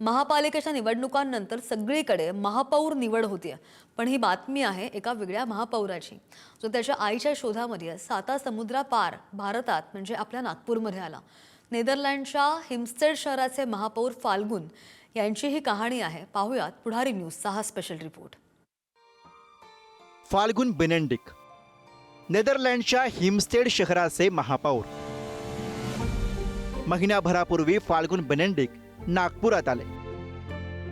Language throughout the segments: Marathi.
महापालिकेच्या निवडणुकांनंतर सगळीकडे महापौर निवड होती पण ही बातमी आहे एका वेगळ्या महापौराची जो त्याच्या आईच्या शोधामध्ये साता समुद्रापार भारतात म्हणजे आपल्या नागपूरमध्ये आला. नेदरलँडच्या हिमस्टेड शहराचे महापौर फाल्गुन यांची ही कहाणी आहे. पाहूयात पुढारी न्यूजचा हा स्पेशल रिपोर्ट फाल्गुन बेनेंडिक नेदरलँडच्या हिमस्टेड शहराचे महापौर. महिन्याभरापूर्वी फाल्गुन बेनेंडिक नागपुरात आले.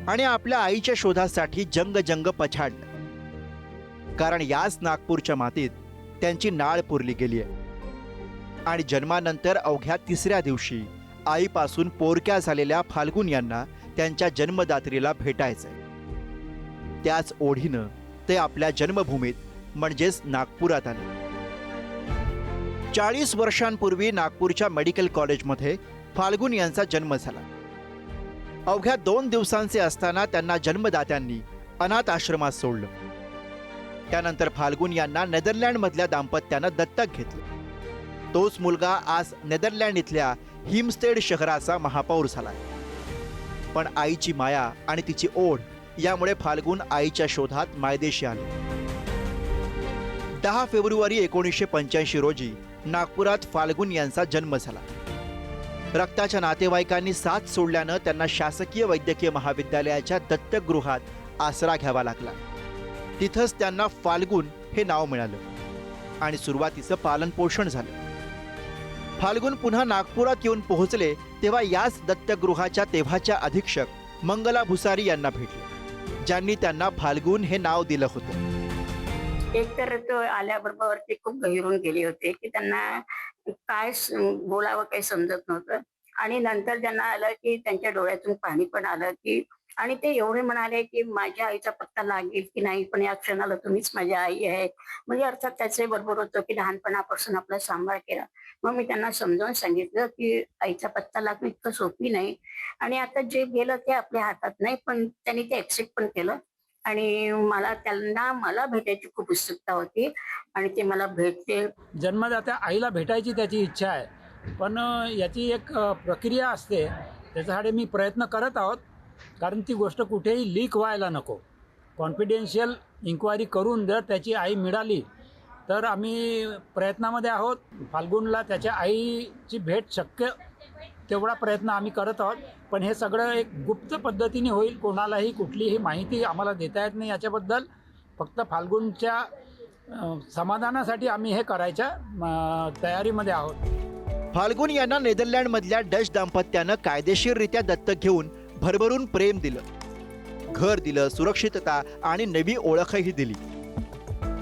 आणि आपल्या आईच्या शोधासाठी जंग जंग पछाडलं. कारण याच नागपूरच्या मातीत त्यांची नाळ पुरली गेली आहे. आणि जन्मानंतर अवघ्या तिसऱ्या दिवशी आईपासून पोरक्या झालेल्या फाल्गुन यांना त्यांच्या जन्मदात्रीला भेटायचंय. त्याच ओढीनं ते आपल्या जन्मभूमीत म्हणजेच नागपुरात आले. चाळीस वर्षांपूर्वी नागपूरच्या मेडिकल कॉलेजमध्ये फाल्गुन यांचा जन्म झाला. अवघ्या दोन दिवसांचे असताना त्यांना जन्मदात्यांनी अनाथ आश्रमात सोडलं. त्यानंतर फाल्गुन यांना नेदरलँडमधल्या दाम्पत्यानं दत्तक घेतलं. तोच मुलगा आज नेदरलँड इथल्या हिमस्टेड शहराचा महापौर झाला पण आईची माया आणि तिची ओढ यामुळे फाल्गुन आईच्या शोधात मायदेशी आले. दहा फेब्रुवारी एकोणीसशे पंच्याऐंशी रोजी नागपुरात फाल्गुन यांचा जन्म झाला. रक्ताच्या नातेवाईकांनी साथ सोडल्यानं त्यांना शासकीय वैद्यकीय महाविद्यालयाच्या दत्तकगृहात आसरा घ्यावा लागला. तिथंच त्यांना फाल्गुन हे नाव मिळालं आणि सुरुवातीचं पालनपोषण झालं. फाल्गुन पुन्हा नागपुरात येऊन पोहोचले तेव्हा याच दत्तगृहाच्या तेव्हाच्या अधीक्षक मंगला भुसारी यांना भेटले ज्यांनी त्यांना फाल्गुन हे नाव दिलं होतं. एक तर तो आल्याबरोबर ते खूप गहिरून गेले होते की त्यांना काय बोलावं काही समजत नव्हतं. आणि नंतर त्यांना आलं की त्यांच्या डोळ्यातून पाणी पण आलं की आणि ते एवढे म्हणाले की माझ्या आईचा पत्ता लागेल की नाही पण या क्षणाला तुम्हीच माझी आई आहे म्हणजे अर्थात त्याचे बरोबर होतं की लहानपणापासून आपला सांभाळ केला. मग मी त्यांना समजावून सांगितलं की आईचा पत्ता लागणं इतकं सोपी नाही. आणि आता जे गेलं ते आपल्या हातात नाही पण त्यांनी ते ऍक्सेप्ट पण केलं. आणि मला त्यांना मला भेटायची खूप उत्सुकता होती आणि ते मला भेटते जन्मदात्या आईला भेटायची त्याची इच्छा आहे. पण याची एक प्रक्रिया असते. त्याच्यासाठी मी प्रयत्न करत आहोत. कारण ती गोष्ट कुठेही लीक व्हायला नको. कॉन्फिडेन्शियल इन्क्वायरी करून जर त्याची आई मिळाली तर आम्ही प्रयत्नामध्ये आहोत. फाल्गुनला त्याच्या आईची भेट शक्य तेवढा प्रयत्न आम्ही करत आहोत. पण हे सगळं एक गुप्त पद्धतीने होईल कोणालाही कुठलीही माहिती आम्हाला देता येत नाही याच्याबद्दल. फक्त फाल्गुनच्या समाधानासाठी आम्ही हे करायच्या तयारीमध्ये आहोत. फाल्गुन यांना नेदरलँडमधल्या डच दाम्पत्यानं कायदेशीररित्या दत्तक घेऊन भरभरून प्रेम दिलं. घर दिलं सुरक्षितता आणि नवी ओळखही दिली.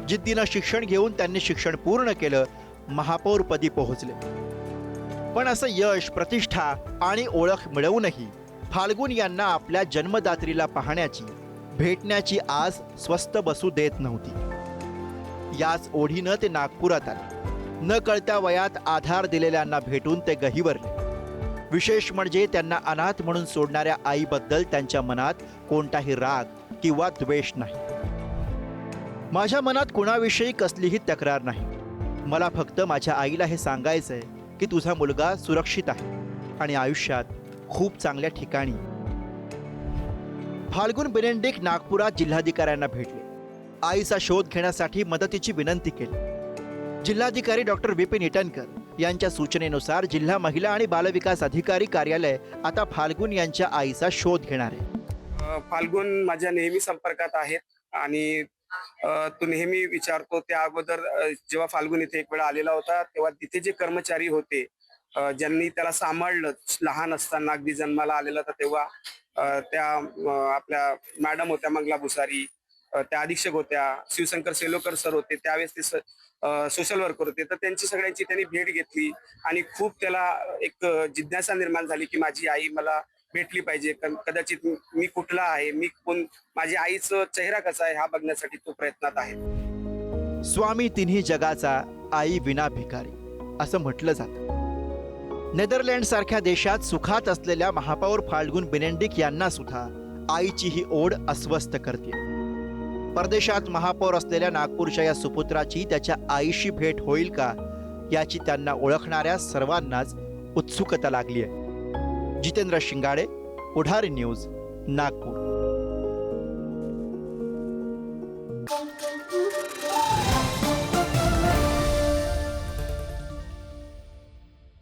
जिद्दीनं शिक्षण घेऊन त्यांनी शिक्षण पूर्ण केलं महापौरपदी पोहोचले. पण असं यश प्रतिष्ठा आणि ओळख मिळवूनही फाल्गुन यांना आपल्या जन्मदात्रीला पाहण्याची भेटण्याची आज स्वस्त बसू देत नव्हती. याच ओढीनं ते नागपुरात आले. न कळत्या वयात आधार दिलेल्यांना भेटून ते गहिवरले. विशेष म्हणजे त्यांना अनाथ म्हणून सोडणाऱ्या आईबद्दल त्यांच्या मनात कोणताही राग किंवा द्वेष नाही. माझ्या मनात कुणाविषयी कसलीही तक्रार नाही. मला फक्त माझ्या आईला हे सांगायचंय की तुझा मुलगा सुरक्षित आहे आणि आयुष्यात खूप चांगल्या ठिकाणी. फाल्गुन बेनेंडिक नागपुरात जिल्हाधिकाऱ्यांना भेटले. आईचा शोध घेण्यासाठी मदतीची विनंती केली. जिल्हाधिकारी डॉक्टर विपिन इटनकर यांच्या सूचनेनुसार जिल्हा महिला आणि बालविकास अधिकारी कार्यालय आता फाल्गुन यांच्या आईचा शोध घेणार आहे. फाल्गुन माझ्या नेहमी संपर्कात आहेत आणि तो नेहमी विचारतो त्या अगोदर जेव्हा फाल्गुन इथे एक वेळा आलेला होता तेव्हा तिथे जे कर्मचारी होते ज्यांनी त्याला सांभाळलं लहान असताना अगदी जन्माला आलेला होता तेव्हा त्या आपल्या मॅडम होत्या मंगला भुसारी त्या अधीक्षक होत्या शिवशंकर सेलोकर सर होते त्यावेळेस ते सोशल वर्कर होते तर त्यांची सगळ्यांची त्यांनी भेट घेतली आणि खूप त्याला एक जिज्ञासा निर्माण झाली की माझी आई मला भेटली पाहिजे. क- कदाचित मी- कुठला आहे मी कोण माझ्या आईचा चेहरा कसा आहे हा बघण्यासाठी तो प्रयत्नात आहे. स्वामी तिन्ही जगाचा आई विना भिकारी असं म्हटलं जातं. नेदरलँड सारख्या देशात सुखात असलेल्या महापौर फाल्गुन बेनेंडिक यांना सुद्धा आईची ही ओढ अस्वस्थ करते परदेशात महापौर असलेल्या नागपूरच्या या सुपुत्राची त्याच्या आईशी भेट होईल का याची त्यांना ओळखणाऱ्या सर्वांनाच उत्सुकता लागली आहे. जितेंद्र शिंगाडे पुढारी न्यूज नागपूर.